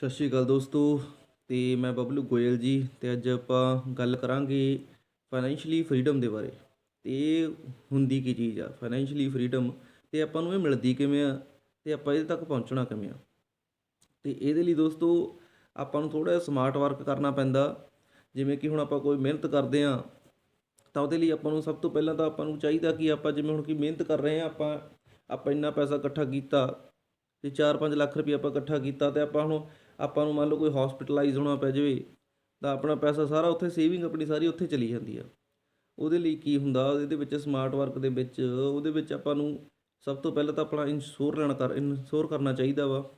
ਸਤਿ ਸ਼੍ਰੀ ਅਕਾਲ ਦੋਸਤੋ, ਤੇ ਮੈਂ ਬਬਲੂ ਗੋਇਲ ਜੀ, ਤੇ ਅੱਜ ਆਪਾਂ ਗੱਲ ਕਰਾਂਗੇ ਫਾਈਨੈਂਸ਼ੀਅਲੀ ਫਰੀडम ਦੇ ਬਾਰੇ। ਤੇ ਇਹ ਹੁੰਦੀ ਕੀ ਚੀਜ਼ ਆ ਫਾਈਨੈਂਸ਼ੀਅਲੀ ਫਰੀडम ਤੇ ਆਪਾਂ ਨੂੰ ਇਹ ਮਿਲਦੀ ਕਿਵੇਂ ਆ, ਤੇ ਆਪਾਂ ਇਹਦੇ ਤੱਕ ਪਹੁੰਚਣਾ ਕਿਵੇਂ ਆ। ਤੇ ਇਹਦੇ ਲਈ ਦੋਸਤੋ, ਆਪਾਂ ਨੂੰ ਥੋੜਾ ਸਮਾਰਟ ਵਰਕ ਕਰਨਾ ਪੈਂਦਾ। ਜਿਵੇਂ ਕਿ ਹੁਣ ਆਪਾਂ ਕੋਈ ਮਿਹਨਤ ਕਰਦੇ ਆ ਤਾਂ ਉਹਦੇ ਲਈ ਆਪਾਂ ਨੂੰ ਸਭ ਤੋਂ ਪਹਿਲਾਂ ਤਾਂ ਆਪਾਂ ਨੂੰ ਚਾਹੀਦਾ ਕਿ ਆਪਾਂ ਜਿਵੇਂ ਹੁਣ ਕੀ ਮਿਹਨਤ ਕਰ ਰਹੇ ਆ ਆਪਾਂ ਆਪਾਂ ਇੰਨਾ ਪੈਸਾ ਇਕੱਠਾ ਕੀਤਾ, ਤੇ 4-5 ਲੱਖ ਰੁਪਏ ਆਪਾਂ ਇਕੱਠਾ ਕੀਤਾ, ਤੇ ਆਪਾਂ ਹੁਣ ਆਪਾਂ ਨੂੰ ਮੰਨ ਲਓ ਕੋਈ ਹਸਪੀਟਲਾਈਜ਼ ਹੋਣਾ ਪੈ ਜਾਵੇ, ਤਾਂ ਆਪਣਾ ਪੈਸਾ ਸਾਰਾ ਉੱਥੇ ਸੇਵਿੰਗ ਆਪਣੀ ਸਾਰੀ ਉੱਥੇ ਚਲੀ ਜਾਂਦੀ ਆ। ਉਹਦੇ ਲਈ ਕੀ ਹੁੰਦਾ? ਇਹਦੇ ਵਿੱਚ ਸਮਾਰਟ ਵਰਕ ਦੇ ਵਿੱਚ, ਉਹਦੇ ਵਿੱਚ ਆਪਾਂ ਨੂੰ ਸਭ ਤੋਂ ਪਹਿਲਾਂ ਤਾਂ ਆਪਣਾ ਇੰਸ਼ੋਰ ਲੈਣਾ ਕਰ ਇੰਸ਼ੋਰ ਕਰਨਾ ਚਾਹੀਦਾ ਵਾ।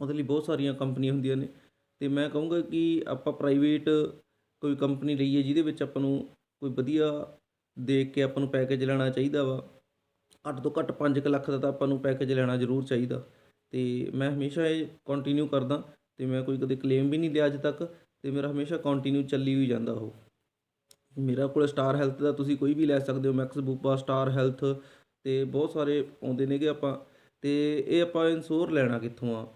ਉਹਦੇ ਲਈ ਬਹੁਤ ਸਾਰੀਆਂ ਕੰਪਨੀਆਂ ਹੁੰਦੀਆਂ ਨੇ। ਤੇ ਮੈਂ ਕਹੂੰਗਾ ਕਿ ਆਪਾਂ ਪ੍ਰਾਈਵੇਟ ਕੋਈ ਕੰਪਨੀ ਲਈਏ ਜਿਹਦੇ ਵਿੱਚ ਆਪਾਂ ਨੂੰ ਕੋਈ ਵਧੀਆ ਦੇਖ ਕੇ ਆਪਾਂ ਨੂੰ ਪੈਕੇਜ ਲੈਣਾ ਚਾਹੀਦਾ ਵਾ। ਘੱਟ ਤੋਂ ਘੱਟ 5 ਲੱਖ ਦਾ ਤਾਂ ਆਪਾਂ ਨੂੰ ਪੈਕੇਜ ਲੈਣਾ ਜ਼ਰੂਰ ਚਾਹੀਦਾ। ਤੇ ਮੈਂ ਹਮੇਸ਼ਾ ਇਹ ਕੰਟੀਨਿਊ ਕਰਦਾ। ਅਤੇ ਮੈਂ ਕੋਈ ਕਦੇ ਕਲੇਮ ਵੀ ਨਹੀਂ ਲਿਆ ਅੱਜ ਤੱਕ ਅਤੇ ਮੇਰਾ ਹਮੇਸ਼ਾ ਕੰਟੀਨਿਊ ਚੱਲੀ ਹੋਈ ਜਾਂਦਾ ਉਹ। ਮੇਰਾ ਕੋਲ ਸਟਾਰ ਹੈਲਥ ਦਾ ਤੁਸੀਂ ਕੋਈ ਵੀ ਲੈ ਸਕਦੇ ਹੋ ਮੈਕਸ ਬੂਪਾ ਸਟਾਰ ਹੈਲਥ ਅਤੇ ਬਹੁਤ ਸਾਰੇ ਆਉਂਦੇ ਨੇਗੇ ਆਪਾਂ ਅਤੇ ਇਹ ਆਪਾਂ ਇੰਸ਼ੋਰ ਲੈਣਾ ਕਿੱਥੋਂ ਆ?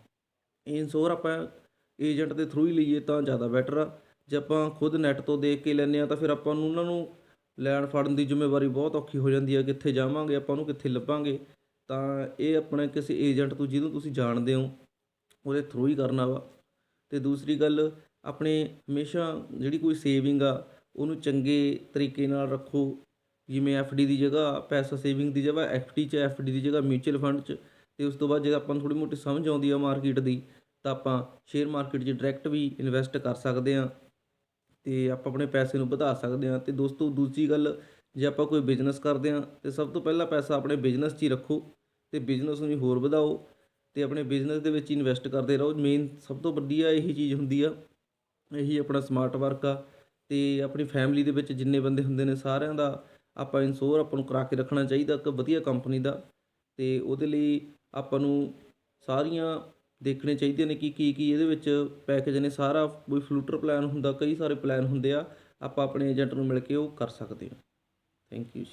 ਇਹ ਇੰਸ਼ੋਰ ਆਪਾਂ ਏਜੰਟ ਦੇ ਥਰੂ ਹੀ ਲਈਏ ਤਾਂ ਜ਼ਿਆਦਾ ਬੈਟਰ ਆ। ਜੇ ਆਪਾਂ ਖੁਦ ਨੈਟ ਤੋਂ ਦੇਖ ਕੇ ਲੈਂਦੇ ਆ ਤਾਂ ਫਿਰ ਆਪਾਂ ਨੂੰ ਉਹਨਾਂ ਨੂੰ ਲੈਣ ਫੜਨ ਦੀ ਜ਼ਿੰਮੇਵਾਰੀ ਬਹੁਤ ਔਖੀ ਹੋ ਜਾਂਦੀ ਹੈ ਕਿੱਥੇ ਜਾਵਾਂਗੇ, ਆਪਾਂ ਉਹਨੂੰ ਕਿੱਥੇ ਲੱਭਾਂਗੇ। ਤਾਂ ਇਹ ਆਪਣੇ ਕਿਸੇ ਏਜੰਟ ਤੋਂ, ਜਿਹਨੂੰ ਤੁਸੀਂ ਜਾਣਦੇ ਹੋ ਉਹਦੇ ਥਰੂ ਹੀ ਕਰਨਾ ਵਾ। ਅਤੇ ਦੂਸਰੀ ਗੱਲ, ਆਪਣੇ ਹਮੇਸ਼ਾ ਜਿਹੜੀ ਕੋਈ ਸੇਵਿੰਗ ਆ, ਉਹਨੂੰ ਚੰਗੇ ਤਰੀਕੇ ਨਾਲ ਰੱਖੋ। ਜਿਵੇਂ ਡੀ ਦੀ ਜਗ੍ਹਾ ਪੈਸਾ ਸੇਵਿੰਗ ਦੀ ਜਗ੍ਹਾ ਡੀ 'ਚ ਡੀ ਦੀ ਜਗ੍ਹਾ ਮਿਊਚੁਅਲ ਫੰਡ 'ਚ ਅਤੇ ਉਸ ਤੋਂ ਬਾਅਦ ਜੇ ਆਪਾਂ ਨੂੰ ਥੋੜ੍ਹੀ ਮੋਟੀ ਸਮਝ ਆਉਂਦੀ ਆ ਮਾਰਕੀਟ ਦੀ, ਤਾਂ ਆਪਾਂ ਸ਼ੇਅਰ ਮਾਰਕੀਟ 'ਚ ਡਾਇਰੈਕਟ ਵੀ ਇਨਵੈਸਟ ਕਰ ਸਕਦੇ ਹਾਂ ਅਤੇ ਆਪਾਂ ਆਪਣੇ ਪੈਸੇ ਨੂੰ ਵਧਾ ਸਕਦੇ ਹਾਂ ਅਤੇ ਦੋਸਤੋ, ਦੂਜੀ ਗੱਲ, ਜੇ ਆਪਾਂ ਕੋਈ ਬਿਜ਼ਨਸ ਕਰਦੇ ਹਾਂ ਤਾਂ ਸਭ ਤੋਂ ਪਹਿਲਾਂ ਪੈਸਾ ਆਪਣੇ ਬਿਜ਼ਨਸ 'ਚ ਹੀ ਰੱਖੋ। ਅਤੇ ਬਿਜ਼ਨਸ ਨੂੰ ਹੋਰ ਵਧਾਓ। ਅਤੇ ਆਪਣੇ ਬਿਜ਼ਨਸ ਦੇ ਵਿੱਚ ਇਨਵੈਸਟ ਕਰਦੇ ਰਹੋ। ਮੇਨ ਸਭ ਤੋਂ ਵੱਡੀ ਇਹੀ ਚੀਜ਼ ਹੁੰਦੀ ਆ, ਇਹੀ ਆਪਣਾ ਸਮਾਰਟ ਵਰਕ ਆ ਅਤੇ ਆਪਣੀ ਫੈਮਿਲੀ ਦੇ ਵਿੱਚ ਜਿੰਨੇ ਬੰਦੇ ਹੁੰਦੇ ਨੇ ਸਾਰਿਆਂ ਦਾ ਆਪਾਂ ਇਨਸੋਰ ਆਪਾਂ ਨੂੰ ਕਰਾ ਕੇ ਰੱਖਣਾ ਚਾਹੀਦਾ ਇੱਕ ਵਧੀਆ ਕੰਪਨੀ ਦਾ ਅਤੇ ਉਹਦੇ ਲਈ ਆਪਾਂ ਨੂੰ ਸਾਰੀਆਂ ਦੇਖਣੇ ਚਾਹੀਦੇ ਨੇ ਕਿ ਕੀ ਕੀ ਇਹਦੇ ਵਿੱਚ ਪੈਕੇਜ ਨੇ। ਸਾਰਾ ਕੋਈ ਫਲੂਟਰ ਪਲਾਨ ਹੁੰਦਾ, ਕਈ ਸਾਰੇ ਪਲਾਨ ਹੁੰਦੇ ਆ, ਆਪਾਂ ਆਪਣੇ ਏਜੰਟ ਨੂੰ ਮਿਲ ਕੇ ਉਹ ਕਰ ਸਕਦੇ ਹਾਂ। ਥੈਂਕ ਯੂ ਜੀ।